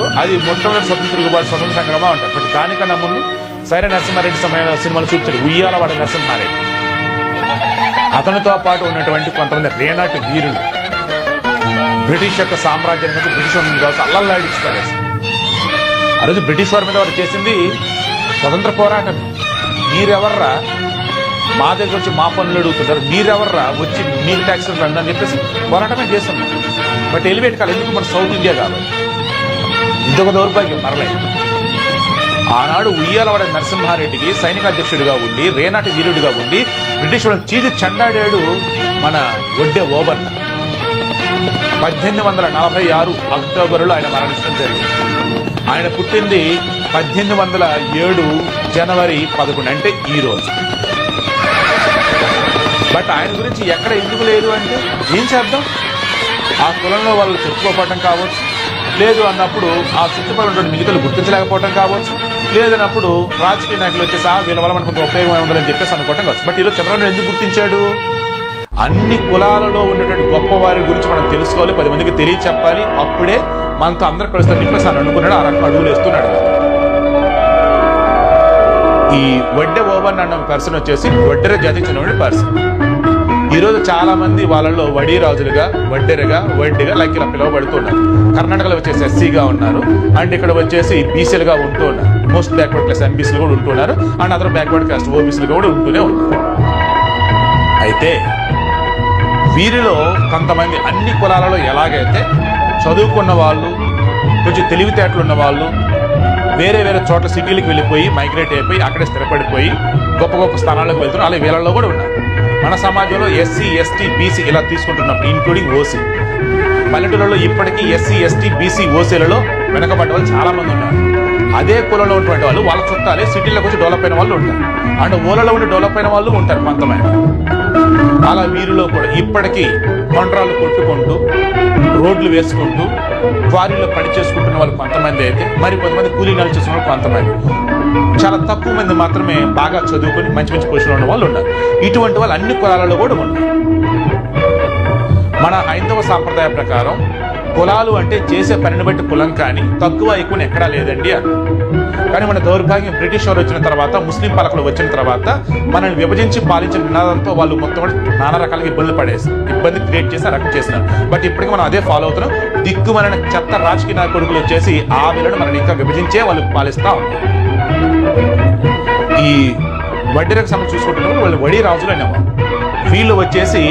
సినిమాలు అది మొట్టమొదటి స్వతంత్ర తిరుగుబాటు స్వతంత్ర సంగ్రామం ఉంటాయి బట్ దానికన్నా ముందు సైర నరసింహారెడ్డి సమయంలో సినిమాలు చూపించాడు ఉయ్యాలవాడ నరసింహారెడ్డి. అతనితో పాటు ఉన్నటువంటి కొంతమంది రేనాటి వీరులు. బ్రిటిష్ యొక్క సామ్రాజ్యం బ్రిటిష్ కావచ్చు అల్లల్లాడిస్తారు ఆ రోజు బ్రిటిష్ వారి మీద వారు చేసింది స్వతంత్ర పోరాటం. మీరెవర్రా? మా దగ్గర వచ్చి మా పనులు అడుగుతున్నారు. మీరెవర్రా? వచ్చి మీరు ట్యాక్సులు రండి అని చెప్పేసి పోరాటమే చేస్తున్నాం బట్ ఎలివేట్ కాదు ఎందుకు? మన సౌత్ ఇండియా కాబట్టి. ఇదొక దౌర్భాగ్యం మరలే ఆనాడు ఉయ్యాలవాడ నరసింహారెడ్డికి సైనికాధ్యక్షుడిగా ఉండి రేనాటి వీరుడిగా ఉండి బ్రిటిష్ వాళ్ళని చీది చండాడాడు మన ఒడ్డే ఓబర్ పద్దెనిమిది వందల నలభై ఆరు అక్టోబరులో ఆయన మరణించడం జరిగింది. ఆయన పుట్టింది పద్దెనిమిది వందల ఏడు జనవరి పదకొండు అంటే ఈ రోజు. బట్ ఆయన గురించి ఎక్కడ ఎందుకు లేదు అంటే ఏం చేద్దాం? ఆ కులంలో వాళ్ళు చెప్పుకోవటం కావచ్చు. లేదు అన్నప్పుడు ఆ చుట్టుపక్కల ఉన్నటువంటి మిగతలు గుర్తించలేకపోవడం కావచ్చు. లేదన్నప్పుడు రాజకీయ నాయకులు వచ్చేసి ఆ వీళ్ళ వల్ల మనకు ఉపయోగం ఉందని చెప్పేసి అనుకోవటం కావచ్చు. బట్ ఈరోజు చంద్రబాబు ఎందుకు గుర్తించాడు? అన్ని కులాలలో ఉన్నటువంటి గొప్ప వారి గురించి మనం తెలుసుకోవాలి పది మందికి తెలియచెప్పాలి. అప్పుడే మనతో అందరు కలుస్తారు చెప్పేసి అని అనుకున్నాడు ఆ రకం అడుగులు వేస్తున్నాడు. ఈ వడ్డె ఓవర్ అన్న పర్సన్ వచ్చేసి వడ్డెర జాతికి చెందిన పర్సన్ ఈ రోజు చాలా మంది వాళ్ళలో వడి రాజులుగా వడ్డెరగా వడ్డీగా లైక్ ఇలా పిలువబడుతున్నారు కర్ణాటకలో వచ్చేసి ఎస్సీగా ఉన్నారు. అండ్ ఇక్కడ వచ్చేసి బీసీలుగా ఉంటూ ఉన్నారు. మోస్ట్ బ్యాక్వర్డ్ క్లాస్ ఎంబీసీలు కూడా ఉంటున్నారు అండ్ అదర్ బ్యాక్వర్డ్ క్లాస్ ఓబీసీలు కూడా ఉంటూనే ఉన్నారు. అయితే వీరిలో కొంతమంది అన్ని కులాలలో ఎలాగైతే చదువుకున్న వాళ్ళు కొంచెం తెలివితేటలు ఉన్న వాళ్ళు వేరే వేరే చోట్ల సిటీలకు వెళ్ళిపోయి మైగ్రేట్ అయిపోయి అక్కడే స్థిరపడిపోయి గొప్ప గొప్ప స్థానాలకు వెళ్తున్నారు. అలాగే వీళ్ళలో కూడా ఉన్నారు. మన సమాజంలో ఎస్సీ ఎస్టీ బీసీ ఇలా తీసుకుంటున్నప్పుడు ఇంక్లూడింగ్ ఓసీ. పల్లెటూళ్ళలో ఇప్పటికీ ఎస్సీ ఎస్టీ బీసీ ఓసీలలో వెనకబడ్డ వాళ్ళు చాలామంది ఉన్నారు. అదే కులంలో ఉన్నటువంటి వాళ్ళు వాళ్ళ చుట్టాలే సిటీలకు వచ్చి డెవలప్ అయిన వాళ్ళు ఉంటారు. అండ్ ఊళ్ళలో ఉండి డెవలప్ అయిన వాళ్ళు ఉంటారు కొంతమంది. అలా వీరిలో కూడా ఇప్పటికీ కొండ్రాలు కొట్టుకుంటూ రోడ్లు వేసుకుంటూ క్వారీలో పని చేసుకుంటున్న వాళ్ళు కొంతమంది అయితే మరి కొంతమంది కూలీ నాలు చేసుకున్న కొంతమంది. చాలా తక్కువ మంది మాత్రమే బాగా చదువుకొని మంచి మంచి పొజిషన్లో ఉన్న వాళ్ళు ఉన్నారు. ఇటువంటి వాళ్ళు అన్ని కులాలలో కూడా ఉన్నారు. మన హైందవ సాంప్రదాయ ప్రకారం కులాలు అంటే చేసే పనిని బట్టి కులం కానీ తక్కువ ఎక్కువ ఎక్కడా లేదండి అని కానీ మన దౌర్భాగ్యం బ్రిటిష్ వారు వచ్చిన తర్వాత ముస్లిం పాలకులు వచ్చిన తర్వాత మనల్ని విభజించి పాలించిన నినాదంతో వాళ్ళు మొత్తం నానా రకాల ఇబ్బందులు పడేసి ఇబ్బంది క్రియేట్ చేసి అరెక్ట్ చేసినారు. బట్ ఇప్పటికీ మనం అదే ఫాలో అవుతున్నాం. దిక్కుమన చెత్త రాజకీయ నాయకుడుకులు వచ్చేసి ఆ వీళ్ళని మనల్ని ఇంకా విభజించే వాళ్ళు పాలిస్తా ఈ వడ్డీరకు సంబంధించి చూసుకుంటున్నప్పుడు వాళ్ళు వడి రాజులు అనేవారు వీళ్ళు వచ్చేసి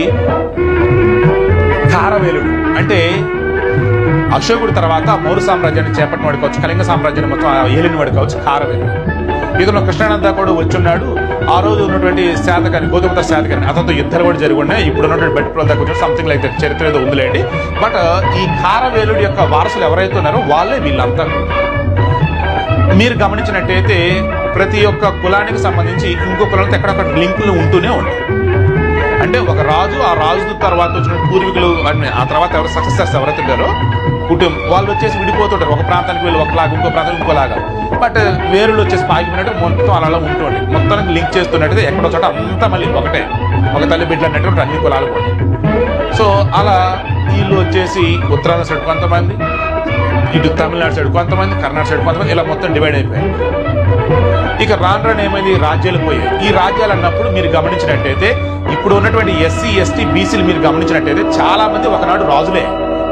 కారవేలుడు అంటే అశోకుడి తర్వాత మౌర్య సామ్రాజ్యాన్ని చేపట్టిన వాడు కావచ్చు కళింగ సామ్రాజ్యాన్ని మొత్తం ఏలిన వాడు కావచ్చు కారవేలు ఇతను కృష్ణానంద కూడా వచ్చున్నాడు. ఆ రోజు ఉన్నటువంటి శాతకాన్ని గౌతమత శాతకాన్ని అతనితో యుద్ధాలు కూడా జరిగి ఉన్నాయి. ఇప్పుడు ఉన్నటువంటి బెట్ ప్రో దగ్గర సంథింగ్ లైక్ చరిత్ర ఏదో ఉందిలేండి. బట్ ఈ కారవేలుడి యొక్క వారసులు ఎవరైతే ఉన్నారో వాళ్ళే వీళ్ళంతా. మీరు గమనించినట్టయితే ప్రతి ఒక్క కులానికి సంబంధించి ఇంకో కులంతో ఎక్కడొక్కడ లింకులు ఉంటూనే ఉంటాయి. అంటే ఒక రాజు ఆ రాజు తర్వాత వచ్చిన పూర్వీకులు ఆ తర్వాత ఎవరు సక్సెసర్స్ ఎవరైతే ఉంటారో కుటుంబం వాళ్ళు వచ్చేసి విడిపోతుంటారు. ఒక ప్రాంతానికి వెళ్ళి ఒకలాగా ఇంకో ప్రాంతానికి ఇంకోలాగా. బట్ వేరులు వచ్చేసి పాగిపోయినట్టు మొత్తం అలా ఉంటుండే. మొత్తానికి లింక్ చేస్తున్నట్టు ఎక్కడో చోట అంతా మళ్ళీ ఒకటే. ఒక తల్లి బిడ్డలు అన్నట్టు అన్ని కులాలు కూడా. సో అలా వీళ్ళు వచ్చేసి ఉత్తరాంధ్ర సైడ్ కొంతమంది ఇటు తమిళనాడు సైడ్ కొంతమంది కర్ణాటక సైడ్ కొంతమంది ఇలా మొత్తం డివైడ్ అయిపోయాయి. ఇక రాను రాను ఏమైంది? రాజ్యాలు పోయాయి. ఈ రాజ్యాలు అన్నప్పుడు మీరు గమనించినట్టయితే ఇప్పుడు ఉన్నటువంటి ఎస్సీ ఎస్టీ బీసీలు మీరు గమనించినట్టయితే చాలామంది ఒకనాడు రాజులే.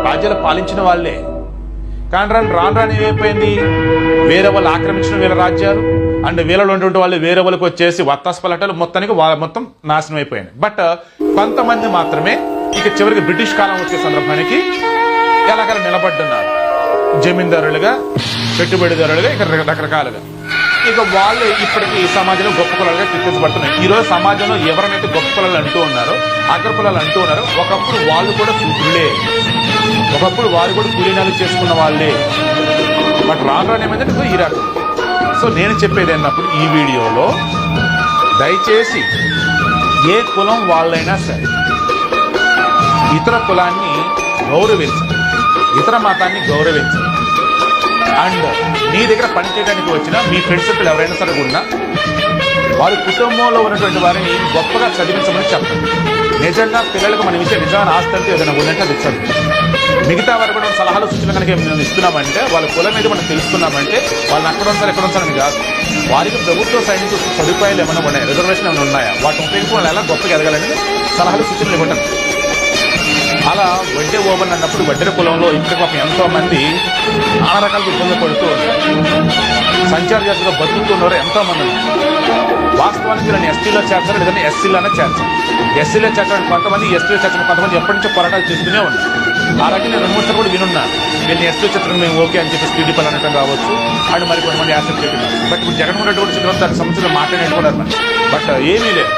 రాజ్యాలు పాలించిన వాళ్ళే. కానీ రాను రాను రాని ఏమైపోయింది? వేరే వాళ్ళు ఆక్రమించిన వీళ్ళ రాజ్యాలు అండ్ వీళ్ళలో ఉన్నటువంటి వాళ్ళు వేరే వాళ్ళకి వచ్చేసి వత్తాస్ పలటలు మొత్తానికి వాళ్ళ మొత్తం నాశనం అయిపోయింది. బట్ కొంతమంది మాత్రమే ఇక చివరికి బ్రిటిష్ కాలం వచ్చే సందర్భానికి ఎలాగలా నిలబడ్డున్నారు? జమీందారులుగా పెట్టుబడిదారులుగా ఇక రకరకాలుగా. ఇక వాళ్ళు ఇప్పటికీ ఈ సమాజంలో గొప్ప కులాలుగా ఈ రోజు సమాజంలో ఎవరైతే గొప్ప కులాలు అంటూ ఉన్నారో అగ్ర కులాలు అంటూ ఉన్నారో ఒకప్పుడు వాళ్ళు కూడా శూద్రులే. ఒకప్పుడు వారు కూడా కూలీనాలు చేసుకున్న వాళ్ళే. బట్ రాను రాను ఏమైందంటే ఈ రకం సో నేను చెప్పేది అన్నప్పుడు ఈ వీడియోలో దయచేసి ఏ కులం వాళ్ళైనా సరే ఇతర కులాన్ని గౌరవించండి. ఇతర మతాన్ని గౌరవించండి. అండ్ మీ దగ్గర పని చేయడానికి వచ్చిన మీ ఫ్రెండ్స్ ఎవరైనా సరే ఉన్నా వారి కుటుంబంలో ఉన్నటువంటి వారిని గొప్పగా చదివించమని చెప్పండి. నిజంగా పిల్లలకు మన విషయం నిజమైన ఆస్తి అంటే ఏదైనా ఉందంటే అది చదువు మిగతా వారు కూడా సలహాలు సూచనలు కనుక మేము ఇస్తున్నామంటే వాళ్ళ కులం మీద మనం తెలుసుకున్నామంటే వాళ్ళని అక్కడ ఉంచాలి ఎక్కడ ఉంచాలని కాదు. వారికి ప్రభుత్వ సైడ్ నుంచి సదుపాయాలు ఏమైనా ఉన్నాయా? రిజర్వేషన్ ఏమైనా ఉన్నాయా? వాటి ఉపయోగించి వాళ్ళు ఎలా గొప్పగా ఎదగాలని సలహాలు సూచనలు ఇవ్వటం అలా వడ్డీ ఓబన్ అన్నప్పుడు వడ్డెర పొలంలో ఇప్పటికి పాపం ఎంతో మంది నానా రకాల ఇబ్బందులు పడుతూ సంచార జాతిలో బతుకుతున్నారు ఎంతో మంది. వాస్తవానికి నేను ఎస్టీలో చేర్చాలి లేదంటే ఎస్సీలోనే చేర్చాలి ఎస్సీలో చేర్చడానికి కొంతమంది ఎస్టీలో చేర్చడానికి కొంతమంది ఎప్పటి నుంచో పోరాటాలు చేస్తూనే ఉన్నారు. ఆ రకంగా నేను రెండు మూడు కూడా వినున్నా. వీళ్ళని ఎస్టీలో చేర్చడం మేము ఓకే అని చెప్పి టీడీపీ అనటం కావచ్చు అండ్ మరి కొంతమంది యాక్సెప్ట్ చేయడం బట్ ఇప్పుడు జగన్మోహన్ రెడ్డి కూడా చిత్రం దానికి సంబంధించిన మాట్లాడేట్టుకున్నారు మరి బట్ ఏమీ లేదు.